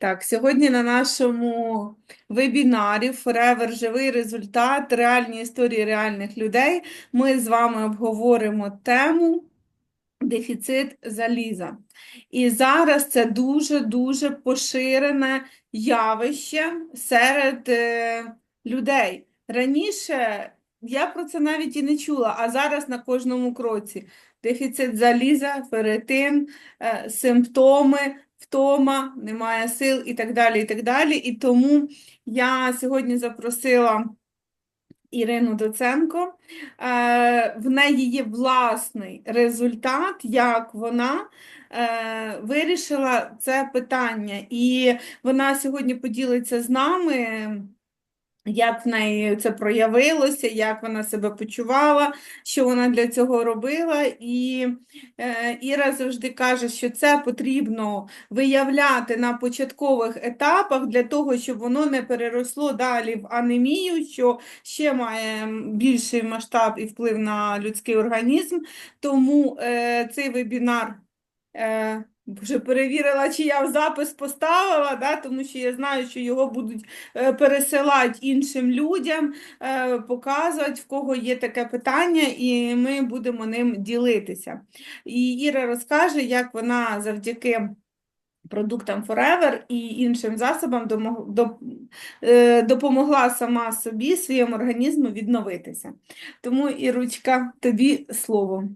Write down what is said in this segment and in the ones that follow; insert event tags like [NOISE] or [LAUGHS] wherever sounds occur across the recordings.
Так, сьогодні на нашому вебінарі Forever Живий результат, реальні історії реальних людей. Ми з вами обговоримо тему дефіцит заліза. І зараз це дуже-дуже поширене явище серед е, людей. Раніше я про це навіть і не чула, а зараз на кожному кроці. Дефіцит заліза, ферритин, е, симптоми, втома, немає сил і так далі, і так далі. І тому я сьогодні запросила Ірину Доценко. Е, В неї є власний результат, як вона е, вирішила це питання. І вона сьогодні поділиться з нами. Як в неї це проявилося, як вона себе почувала, що вона для цього робила. І е, Іра завжди каже, що це потрібно виявляти на початкових етапах для того, щоб воно не переросло далі в анемію, що ще має більший масштаб і вплив на людський організм. Тому е, цей вебінар. Е, вже перевірила, чи я в запис поставила, да, тому що я знаю, що його будуть е, пересилати іншим людям, е, показувати, в кого є таке питання, і ми будемо ним ділитися. І Іра розкаже, як вона завдяки продуктам Forever і іншим засобам е, допомогла сама собі, своєму організму відновитися. Тому, Ірочка, тобі слово.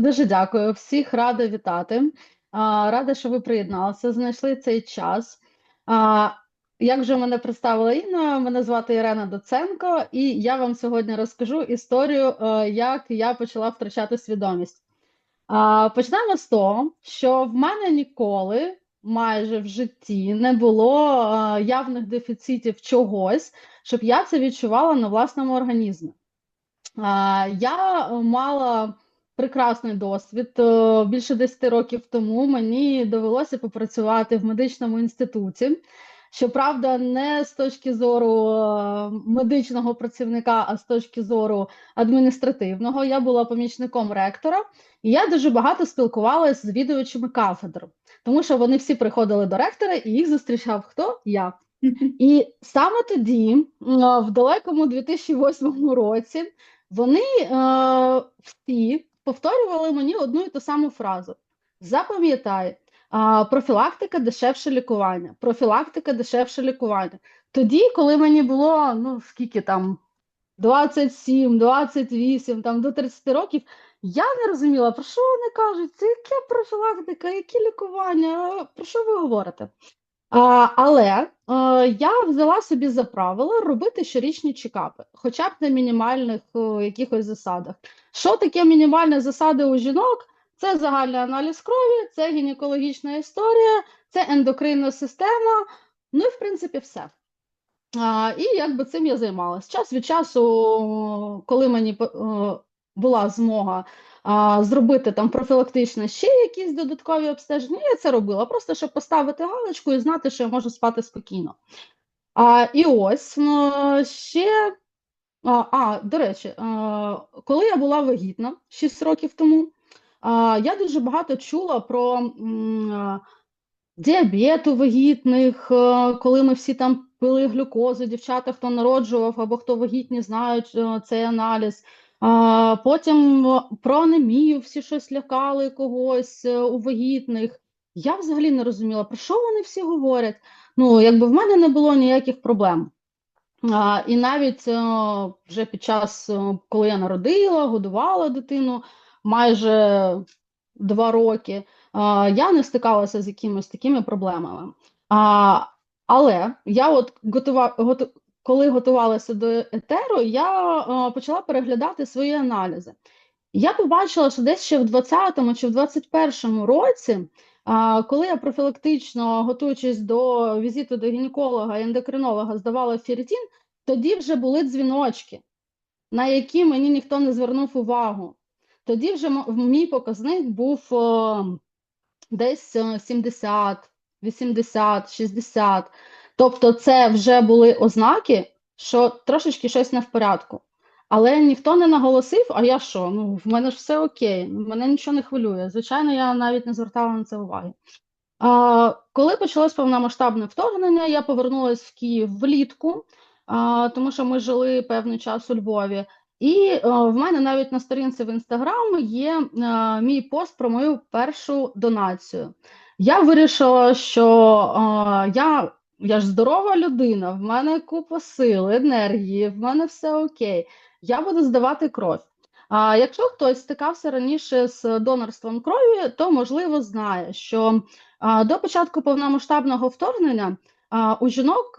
Дуже дякую. Всіх рада вітати. Рада, що ви приєдналися, знайшли цей час. Як вже мене представила Інна, мене звати Ірена Доценко, і я вам сьогодні розкажу історію, е, як я почала втрачати свідомість. Почнемо з того, що в мене ніколи майже в житті не було е, явних дефіцитів чогось, щоб я це відчувала на власному організмі. Я мала прекрасний досвід. Е, Більше 10 років тому мені довелося попрацювати в медичному інституті. Щоправда, не з точки зору е, медичного працівника, а з точки зору адміністративного. Я була помічником ректора, і я дуже багато спілкувалася з відвідувачами кафедр, тому що вони всі приходили до ректора, і їх зустрічав хто? Я. І саме тоді, е, в далекому 2008 році, вони всі повторювали мені одну і ту саму фразу: Запам'ятай, профілактика дешевше лікування. Профілактика дешевше лікування. Тоді, коли мені було, ну скільки там, 27, 28, там до 30 років, я не розуміла, про що вони кажуть, це яке профілактика, які лікування, про що ви говорите? А, але е, я взяла собі за правило робити щорічні чекапи, хоча б на мінімальних е, якихось засадах. Що таке мінімальні засади у жінок? Це загальний аналіз крові, це гінекологічна історія, це ендокринна система. Ну і в принципі все. А, і якби цим я займалася. Час від часу, коли мені е, була змога а, зробити там профілактично ще якісь додаткові обстеження, я це робила, просто щоб поставити галочку і знати, що я можу спати спокійно. А, і ось ну, ще. А, а, до речі, а, коли я була вагітна 6 років тому, а, я дуже багато чула про м, а, діабет вагітних, е, коли ми всі там пили глюкозу, дівчата, хто народжував або хто вагітні, знають е, цей аналіз. А, потім про анемію всі щось лякали когось е, у вагітних. Я взагалі не розуміла, про що вони всі говорять. Ну, якби в мене не було ніяких проблем. А, і навіть е, вже під час, е, коли я народила, годувала дитину майже два роки, а, я не стикалася з якимись такими проблемами. А, але я от готува, готу, коли готувалася до етеру, я е, почала переглядати свої аналізи. Я побачила, що десь ще в 20-му чи в 21-му році, коли я профілактично, готуючись до візиту до гінеколога і ендокринолога, здавала ферритин, тоді вже були дзвіночки, на які мені ніхто не звернув увагу. Тоді вже мій показник був е, десь е, 70, 80, 60. Тобто це вже були ознаки, що трошечки щось не в порядку. Але ніхто не наголосив, а я що? Ну, в мене ж все окей, мене нічого не хвилює. Звичайно, я навіть не звертала на це уваги. А, коли почалось повномасштабне вторгнення, я повернулася в Київ влітку, а, тому що ми жили певний час у Львові. І а, в мене навіть на сторінці в Інстаграм є а, мій пост про мою першу донацію. Я вирішила, що а, я, я ж здорова людина, в мене купа сил, енергії, в мене все окей. Я буду здавати кров. А якщо хтось стикався раніше з донорством крові, то можливо знає, що До початку повномасштабного вторгнення у жінок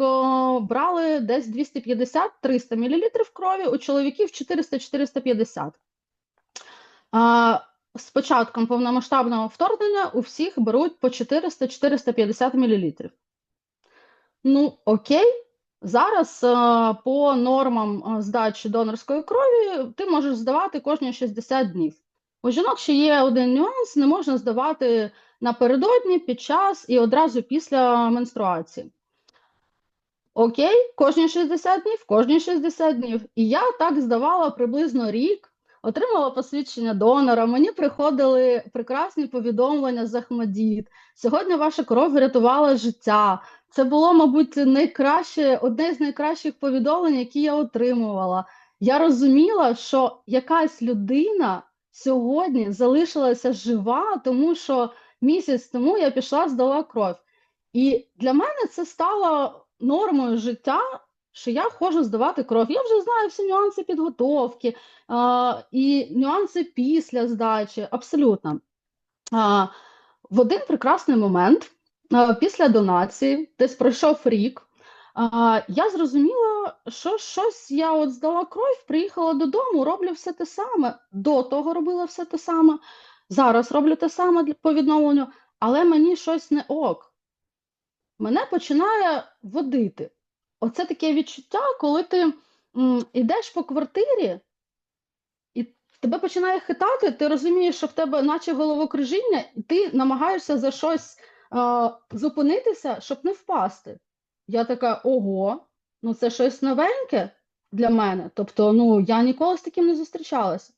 брали десь 250-300 мл крові, у чоловіків 400-450. З початком повномасштабного вторгнення у всіх беруть по 400-450 мл. Ну, окей. Зараз е, по нормам е, здачі донорської крові ти можеш здавати кожні 60 днів. У жінок ще є один нюанс: не можна здавати напередодні, під час і одразу після менструації. Окей, кожні 60 днів, кожні 60 днів. І я так здавала приблизно рік, отримала посвідчення донора. Мені приходили прекрасні повідомлення з Ахмадіт. Сьогодні ваша кров врятувала життя. Це було, мабуть, найкраще, одне з найкращих повідомлень, які я отримувала. Я розуміла, що якась людина сьогодні залишилася жива, тому що місяць тому я пішла, здала кров. І для мене це стало нормою життя, що я ходжу здавати кров. Я вже знаю всі нюанси підготовки а, і нюанси після здачі. Абсолютно. А, в один прекрасний момент, а, після донації, десь пройшов рік, а, я зрозуміла, що щось я от здала кров, приїхала додому, роблю все те саме. До того робила все те саме. Зараз роблю те саме по відновленню, але мені щось не ок. Мене починає водити. Оце таке відчуття, коли ти м, йдеш по квартирі, і тебе починає хитати, ти розумієш, що в тебе наче головокружіння, і ти намагаєшся за щось е, зупинитися, щоб не впасти. Я така, ого, ну це щось новеньке для мене. Тобто, ну я ніколи з таким не зустрічалася.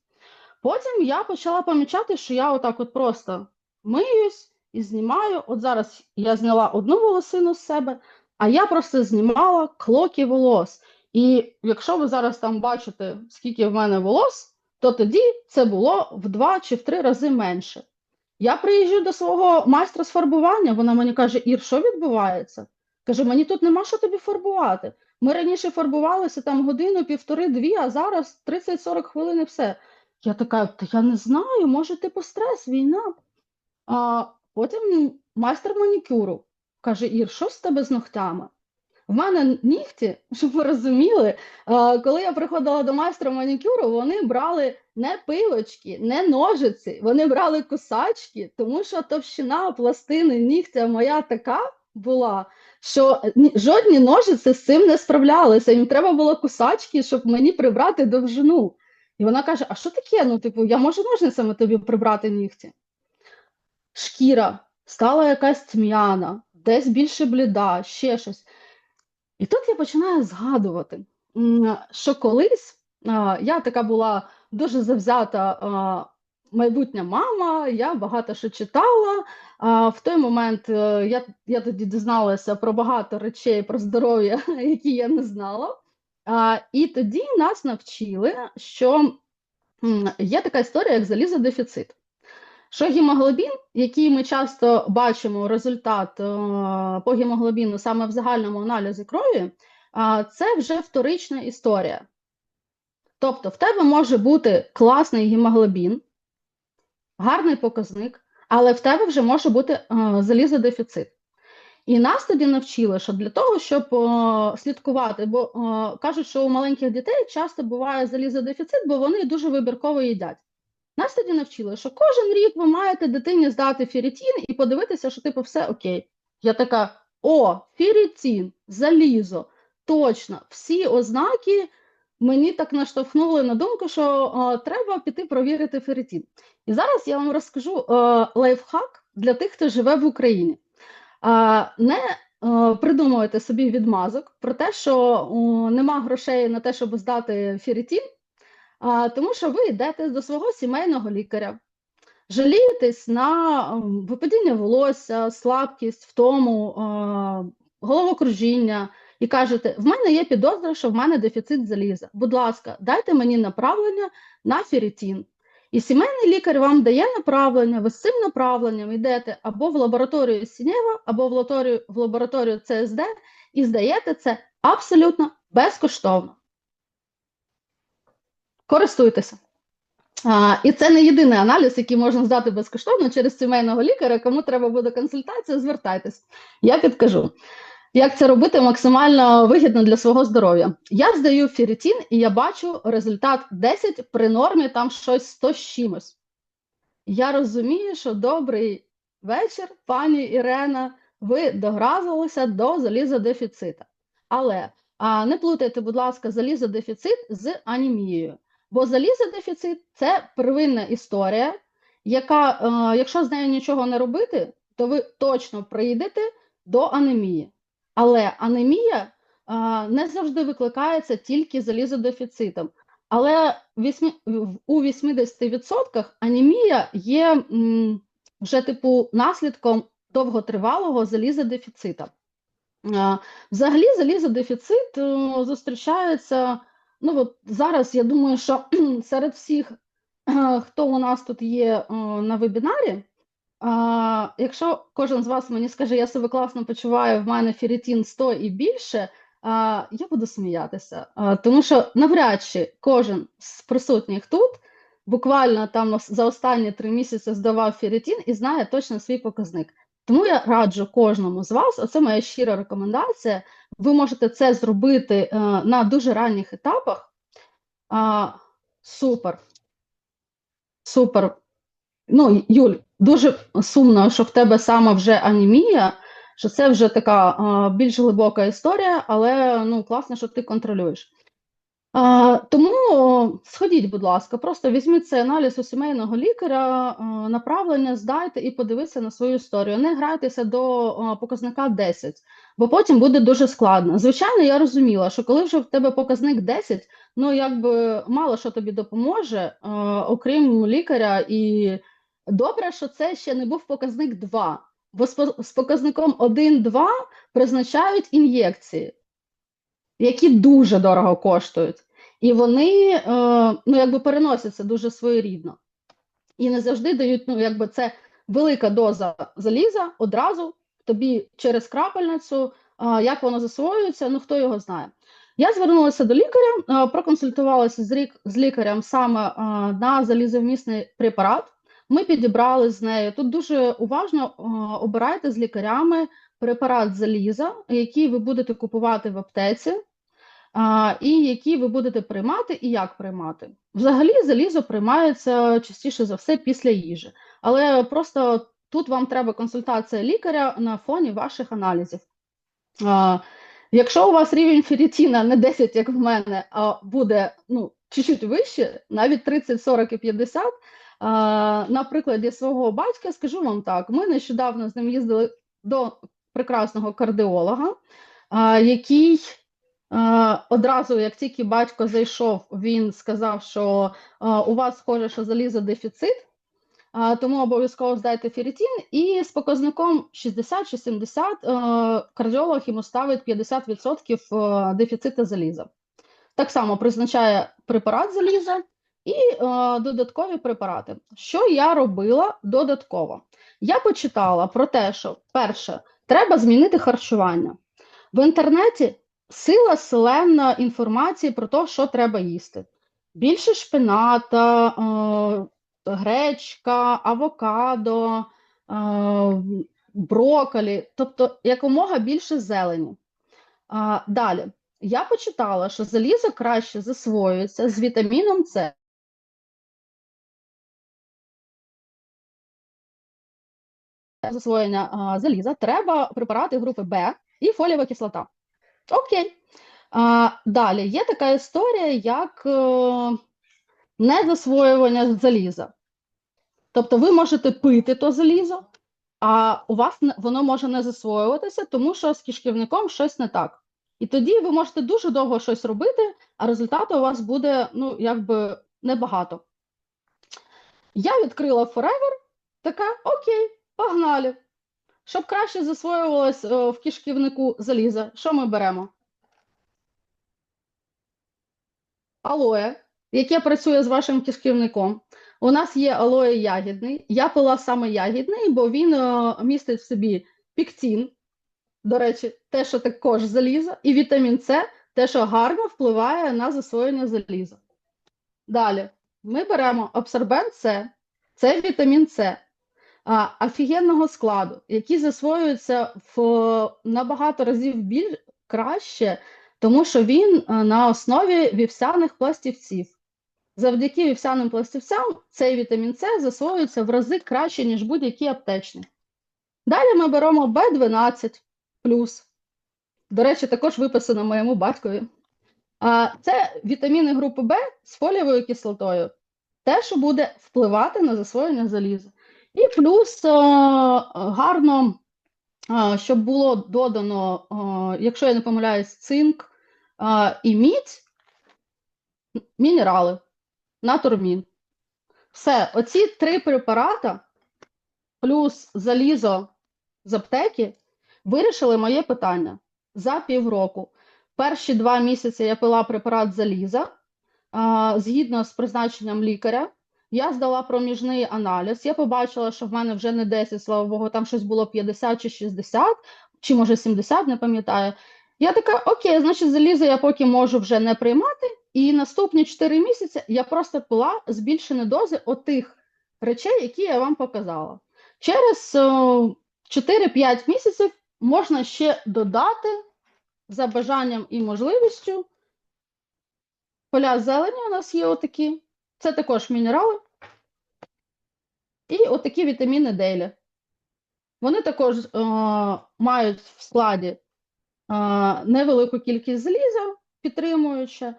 Потім я почала помічати, що я отак от просто миюсь і знімаю. От зараз я зняла одну волосину з себе, а я просто знімала клоки волос. І якщо ви зараз там бачите, скільки в мене волос, то тоді це було в два чи в три рази менше. Я приїжджу до свого майстра з фарбування, вона мені каже: Ір, що відбувається? Каже, мені тут нема що тобі фарбувати. Ми раніше фарбувалися там годину, півтори-дві, а зараз 30-40 хвилин і все. Я така, та я не знаю, може, типу стрес, війна. А потім майстер манікюру каже: Ір, що з тебе з ногтями? В мене нігті, щоб ви розуміли, коли я приходила до майстра манікюру, вони брали не пилочки, не ножиці, вони брали кусачки, тому що товщина пластини нігтя моя така була, що жодні ножиці з цим не справлялися. Їм треба було кусачки, щоб мені прибрати довжину. І вона каже: А що таке? Ну, типу, я можу ножницями тобі прибрати нігті. Шкіра стала якась тьмяна, десь більше бліда, ще щось. І тут я починаю згадувати, що колись я така була дуже завзята майбутня мама, я багато що читала. В той момент е, я, я тоді дізналася про багато речей про здоров'я, [LAUGHS] які я не знала. І тоді нас навчили, що є така історія, як залізодефіцит. Що гемоглобін, який ми часто бачимо результат е, по гемоглобіну саме в загальному аналізі крові, це вже вторична історія. Тобто, в тебе може бути класний гемоглобін, гарний показник, але в тебе вже може бути е, залізодефіцит. І нас тоді навчили, що для того, щоб е, слідкувати, бо е, кажуть, що у маленьких дітей часто буває залізодефіцит, бо вони дуже вибірково їдять. Нас тоді навчили, що кожен рік ви маєте дитині здати ферритін і подивитися, що типу все окей. Я така: о, ферритін, залізо, точно, всі ознаки мені так наштовхнули на думку, що е, треба піти провірити ферритін. І зараз я вам розкажу е, лайфхак для тих, хто живе в Україні. Е, не е, придумуйте собі відмазок про те, що о, нема грошей на те, щоб здати ферритін, а, тому що ви йдете до свого сімейного лікаря, жалієтесь на ем, випадіння волосся, слабкість, втому, е, головокружіння і кажете: в мене є підозра, що в мене дефіцит заліза. Будь ласка, дайте мені направлення на ферритин. І сімейний лікар вам дає направлення, ви з цим направленням йдете або в лабораторію Сінєва, або в лабораторію, в лабораторію ЦСД і здаєте це абсолютно безкоштовно. Користуйтеся. А, і це не єдиний аналіз, який можна здати безкоштовно через сімейного лікаря. Кому треба буде консультація, звертайтесь. Я підкажу, як це робити максимально вигідно для свого здоров'я. Я здаю ферритин і я бачу результат 10 при нормі там щось 100 з чимось. Я розумію, що добрий вечір, пані Ірена, ви догразилися до залізодефіцита. Але а, не плутайте, будь ласка, залізодефіцит з анемією. Бо залізодефіцит це первинна історія, яка, е, якщо з нею нічого не робити, то ви точно прийдете до анемії. Але анемія е, не завжди викликається тільки залізодефіцитом. Але у 80% анемія є вже типу наслідком довготривалого залізодефіцита. Е, Взагалі, залізодефіцит е, зустрічається. Ну, от зараз я думаю, що [CLEARS THROAT] серед всіх, е, [CLEARS THROAT] хто у нас тут є е, на вебінарі, якщо кожен з вас мені скаже, я себе класно почуваю, в мене ферритин 100 і більше, я буду сміятися. Тому що навряд чи кожен з присутніх тут буквально там за останні три місяці здавав ферритин і знає точно свій показник. Тому я раджу кожному з вас, оце моя щира рекомендація. Ви можете це зробити е, на дуже ранніх етапах. А, супер. Супер. Ну, Юль, дуже сумно, що в тебе саме вже анемія, що це вже така а, більш глибока історія, але ну, класно, що ти контролюєш. А, тому сходіть, будь ласка, просто візьміть цей аналіз у сімейного лікаря, направлення здайте і подивіться на свою історію. Не грайтеся до показника 10, бо потім буде дуже складно. Звичайно, я розуміла, що коли вже в тебе показник 10, ну якби мало що тобі допоможе, окрім лікаря, і добре, що це ще не був показник 2, бо з показником 1-2 призначають ін'єкції які дуже дорого коштують, і вони е, ну, якби переносяться дуже своєрідно. І не завжди дають, ну, якби це велика доза заліза одразу тобі через крапельницю, е, як воно засвоюється, ну хто його знає. Я звернулася до лікаря, е, проконсультувалася з, рік, з лікарем саме на залізовмісний препарат. Ми підібрали з нею. Тут дуже уважно обирайте з лікарями препарат заліза, який ви будете купувати в аптеці, а, і які ви будете приймати і як приймати. Взагалі, залізо приймається частіше за все після їжі, але просто тут вам треба консультація лікаря на фоні ваших аналізів. А, якщо у вас рівень ферритіна не 10, як в мене, а буде ну, чуть-чуть вище, навіть 30, 40 і 50, а, на прикладі свого батька скажу вам так: ми нещодавно з ним їздили до прекрасного кардіолога, який Одразу, як тільки батько зайшов, він сказав, що у вас схоже, що залізодефіцит, тому обов'язково здайте ферритин, і з показником 60 чи 70 е, кардіолог йому ставить 50% е, дефіциту заліза. Так само призначає препарат заліза і е, додаткові препарати. Що я робила додатково? Я почитала про те, що перше, треба змінити харчування. В інтернеті сила селена інформації про те, що треба їсти. Більше шпината, е, гречка, авокадо, е, брокколі, тобто якомога більше зелені. Далі, я почитала, що залізо краще засвоюється з вітаміном С. Засвоєння заліза треба препарати групи Б і фолієва кислота. Окей. А, далі є така історія, як е, незасвоювання заліза. Тобто ви можете пити то залізо, а у вас воно може не засвоюватися, тому що з кишківником щось не так. І тоді ви можете дуже довго щось робити, а результату у вас буде ну, якби небагато. Я відкрила Forever, така, окей, погнали. Щоб краще засвоювалось е, в кишківнику заліза, що ми беремо? Алоє, яке працює з вашим кишківником. У нас є алоє ягідний. Я пила саме ягідний, бо він е, містить в собі піктін, до речі, те, що також залізо, і вітамін С, те, що гарно впливає на засвоєння заліза. Далі ми беремо абсорбент С, це вітамін С, офігенного складу, який засвоюється в набагато разів біль краще, тому що він е, на основі вівсяних пластівців. Завдяки вівсяним пластівцям цей вітамін С засвоюється в рази краще, ніж будь-який аптечний. Далі ми беремо B12 До речі, також виписано моєму батькові. Це вітаміни групи Б з фолієвою кислотою. Те, що буде впливати на засвоєння заліза. І плюс гарно, щоб було додано, якщо я не помиляюсь, цинк і мідь, мінерали, натурмін. Все, оці три препарати, плюс залізо з аптеки, вирішили моє питання за півроку. Перші два місяці я пила препарат заліза згідно з призначенням лікаря. Я здала проміжний аналіз. Я побачила, що в мене вже не 10, слава Богу, там щось було 50 чи 60, чи може 70, не пам'ятаю. Я така, окей, значить, залізо я поки можу вже не приймати. І наступні 4 місяці я просто пила збільшені дози отих речей, які я вам показала. Через 4-5 місяців можна ще додати за бажанням і можливістю. Поля зелені у нас є отакі. Це також мінерали. І отакі вітаміни Дейлі. Вони також е, мають в складі е, невелику кількість заліза, підтримуючи.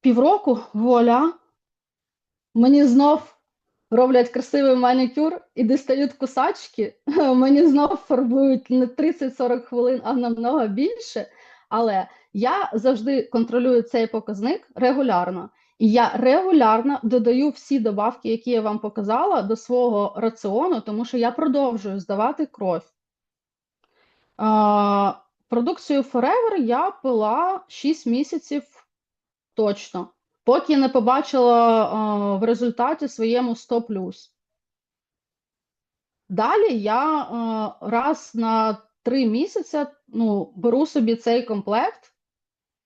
Півроку, вуаля, мені знов роблять красивий манікюр і дістають кусачки. [LAUGHS] Мені знов фарбують не 30-40 хвилин, а намного більше. Але я завжди контролюю цей показник регулярно. І я регулярно додаю всі добавки, які я вам показала, до свого раціону, тому що я продовжую здавати кров. А, продукцію Forever я пила 6 місяців точно, поки не побачила а, в результаті своєму 100+. Далі я а, раз на 3 місяці ну, беру собі цей комплект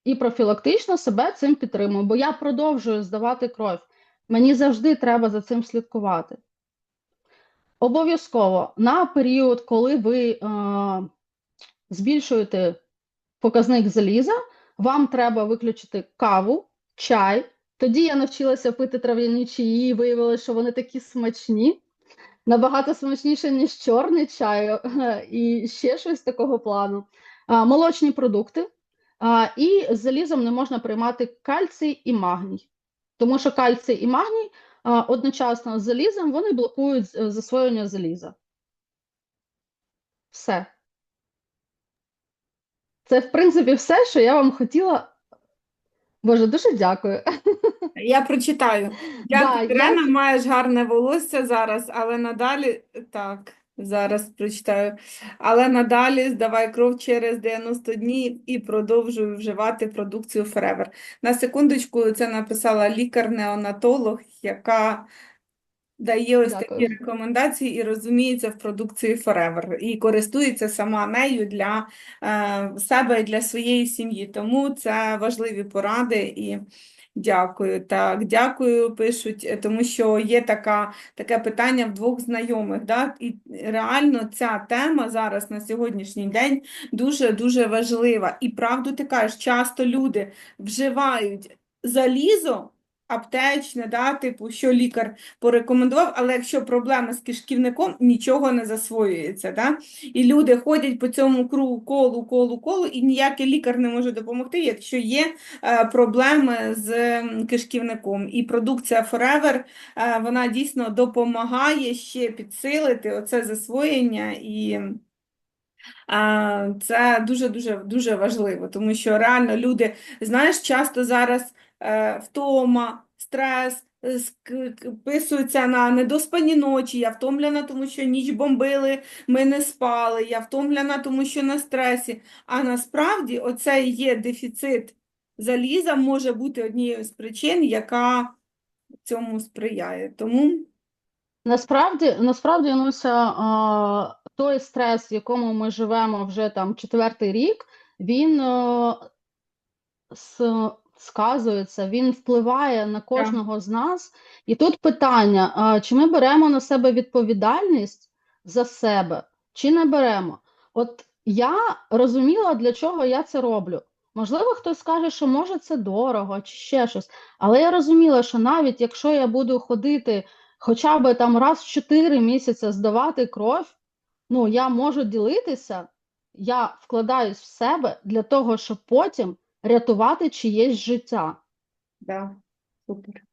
і профілактично себе цим підтримую, бо я продовжую здавати кров. Мені завжди треба за цим слідкувати. Обов'язково на період, коли ви е, збільшуєте показник заліза, вам треба виключити каву, чай. Тоді я навчилася пити трав'яні чаї і виявилося, що вони такі смачні, набагато смачніше, ніж чорний чай, і ще щось такого плану. Молочні продукти. І з залізом не можна приймати кальцій і магній, тому що кальцій і магній одночасно з залізом вони блокують е, засвоєння заліза. Все. Це, в принципі, все, що я вам хотіла. Боже, дуже дякую. [LAUGHS] Я прочитаю. Да, Дякую, я- Ірена, маєш гарне волосся зараз, але надалі так, зараз прочитаю. Але надалі здавай кров через 90 днів і продовжуй вживати продукцію Forever. На секундочку, це написала лікар-неонатолог, яка дає ось такі рекомендації і розуміється в продукції Forever, і користується сама нею для е, себе і для своєї сім'ї. Тому це важливі поради і дякую. Так, дякую, пишуть, е, тому що є така, таке питання в двох знайомих. Да? І реально ця тема зараз на сьогоднішній день дуже-дуже важлива. І правду ти кажеш, часто люди вживають залізо. Аптечне, да, типу, що лікар порекомендував, але якщо проблеми з кишківником, нічого не засвоюється. Да? І люди ходять по цьому кругу, колу, колу, колу, і ніякий лікар не може допомогти, якщо є е, проблеми з кишківником. І продукція Forever, е, вона дійсно допомагає ще підсилити оце засвоєння і. Це дуже-дуже дуже важливо, тому що реально люди, знаєш, часто зараз втома, стрес, списуються на недоспані ночі, я втомлена, тому що ніч бомбили, ми не спали, я втомлена, тому що на стресі. А насправді оце є дефіцит заліза може бути однією з причин, яка цьому сприяє. Тому Насправді, насправді, Нуся, той стрес, в якому ми живемо вже там четвертий рік, він е, с- сказується, він впливає на кожного з нас. І тут питання, а, чи ми беремо на себе відповідальність за себе, чи не беремо? От я розуміла, для чого я це роблю. Можливо, хтось скаже, що може це дорого, чи ще щось. Але я розуміла, що навіть якщо я буду ходити хоча б там раз в 4 місяці здавати кров, ну я можу ділитися, я вкладаюсь в себе для того, щоб потім рятувати чиєсь життя. да, супер.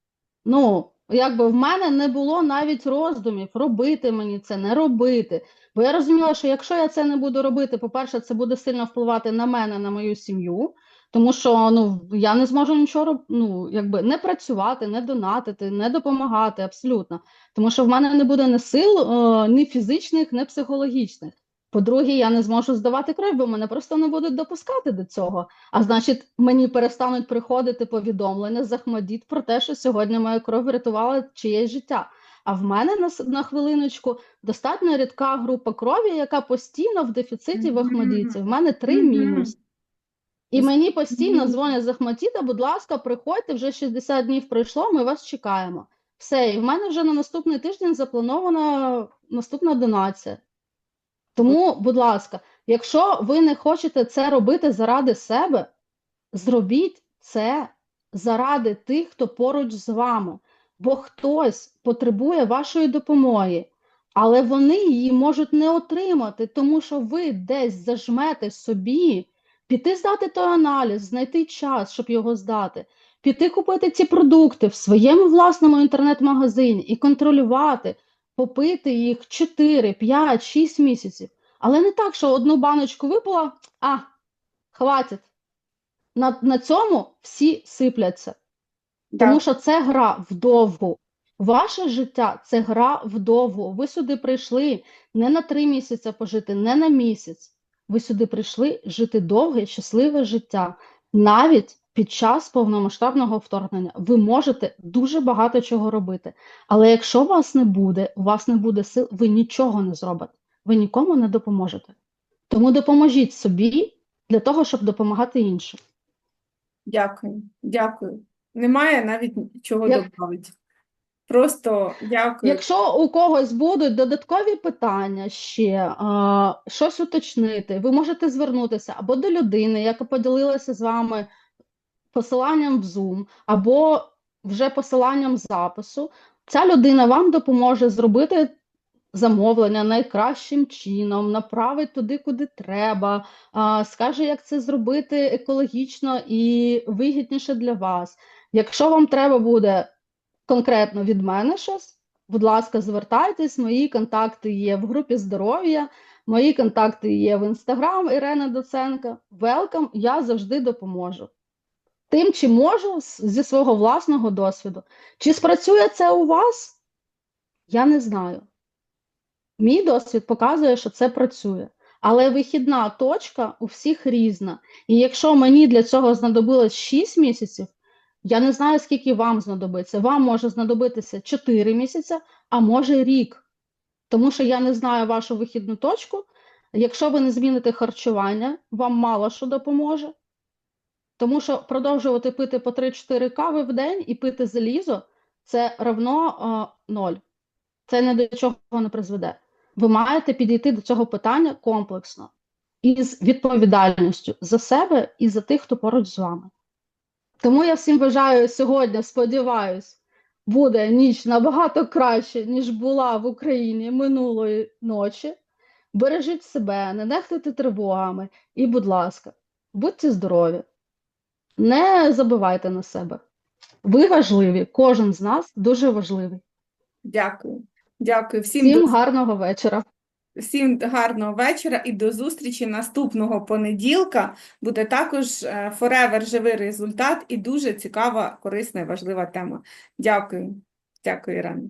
Ну, якби в мене не було навіть роздумів, робити мені це, не робити. Бо я розуміла, що якщо я це не буду робити, по-перше, це буде сильно впливати на мене, на мою сім'ю, тому що ну, я не зможу нічого ну, якби, не працювати, не донатити, не допомагати абсолютно. Тому що в мене не буде ні сил, е, ні фізичних, ні психологічних. По-друге, я не зможу здавати кров, бо мене просто не будуть допускати до цього. А значить, мені перестануть приходити повідомлення з Ахмадіт про те, що сьогодні моя кров врятувала чиєсь життя. А в мене на, на хвилиночку достатньо рідка група крові, яка постійно в дефіциті в Ахмадіті. В мене три мінус. І мені постійно дзвонять з Ахмадіта, будь ласка, приходьте, вже 60 днів пройшло, ми вас чекаємо. Все, і в мене вже на наступний тиждень запланована наступна донація. Тому, будь ласка, якщо ви не хочете це робити заради себе, зробіть це заради тих, хто поруч з вами, бо хтось потребує вашої допомоги, але вони її можуть не отримати, тому що ви десь зажмете собі, піти здати той аналіз, знайти час, щоб його здати, піти купити ці продукти в своєму власному інтернет-магазині і контролювати, попити їх 4, 5, 6 місяців. Але не так, що одну баночку випила, а, хватить. На, на цьому всі сипляться. Тому Так. що це гра вдовгу. Ваше життя це гра вдовгу. Ви сюди прийшли не на три місяці пожити, не на місяць. Ви сюди прийшли жити довге, щасливе життя. Навіть під час повномасштабного вторгнення ви можете дуже багато чого робити. Але якщо вас не буде, у вас не буде сил, ви нічого не зробите. Ви нікому не допоможете. Тому допоможіть собі для того, щоб допомагати іншим. Дякую, дякую. Немає навіть чого Як- додати. Просто дякую. Якщо у когось будуть додаткові питання ще, а, щось уточнити, ви можете звернутися або до людини, яка поділилася з вами посиланням в Zoom, або вже посиланням запису. Ця людина вам допоможе зробити замовлення найкращим чином, направить туди, куди треба, скаже, як це зробити екологічно і вигідніше для вас. Якщо вам треба буде конкретно від мене щось, будь ласка, звертайтесь. Мої контакти є в групі здоров'я, мої контакти є в інстаграм Ірена Доценка. Велкам, я завжди допоможу. Тим, чи можу зі свого власного досвіду. Чи спрацює це у вас? Я не знаю. Мій досвід показує, що це працює. Але вихідна точка у всіх різна. І якщо мені для цього знадобилось 6 місяців, я не знаю, скільки вам знадобиться. Вам може знадобитися 4 місяці, а може рік. Тому що я не знаю вашу вихідну точку. Якщо ви не зміните харчування, вам мало що допоможе. Тому що продовжувати пити по 3-4 кави в день і пити залізо це равно е, ноль. Це ні до чого не призведе. Ви маєте підійти до цього питання комплексно і з відповідальністю за себе і за тих, хто поруч з вами. Тому я всім бажаю сьогодні, сподіваюсь, буде ніч набагато краще, ніж була в Україні минулої ночі. Бережіть себе, не нехтуйте тривогами і, будь ласка, будьте здорові, не забивайте на себе. Ви важливі, кожен з нас дуже важливий. Дякую. Дякую. Всім Всім до гарного вечора. Всім гарного вечора і до зустрічі наступного понеділка. Буде також е, Forever живий результат і дуже цікава, корисна і важлива тема. Дякую. Дякую, Ірина.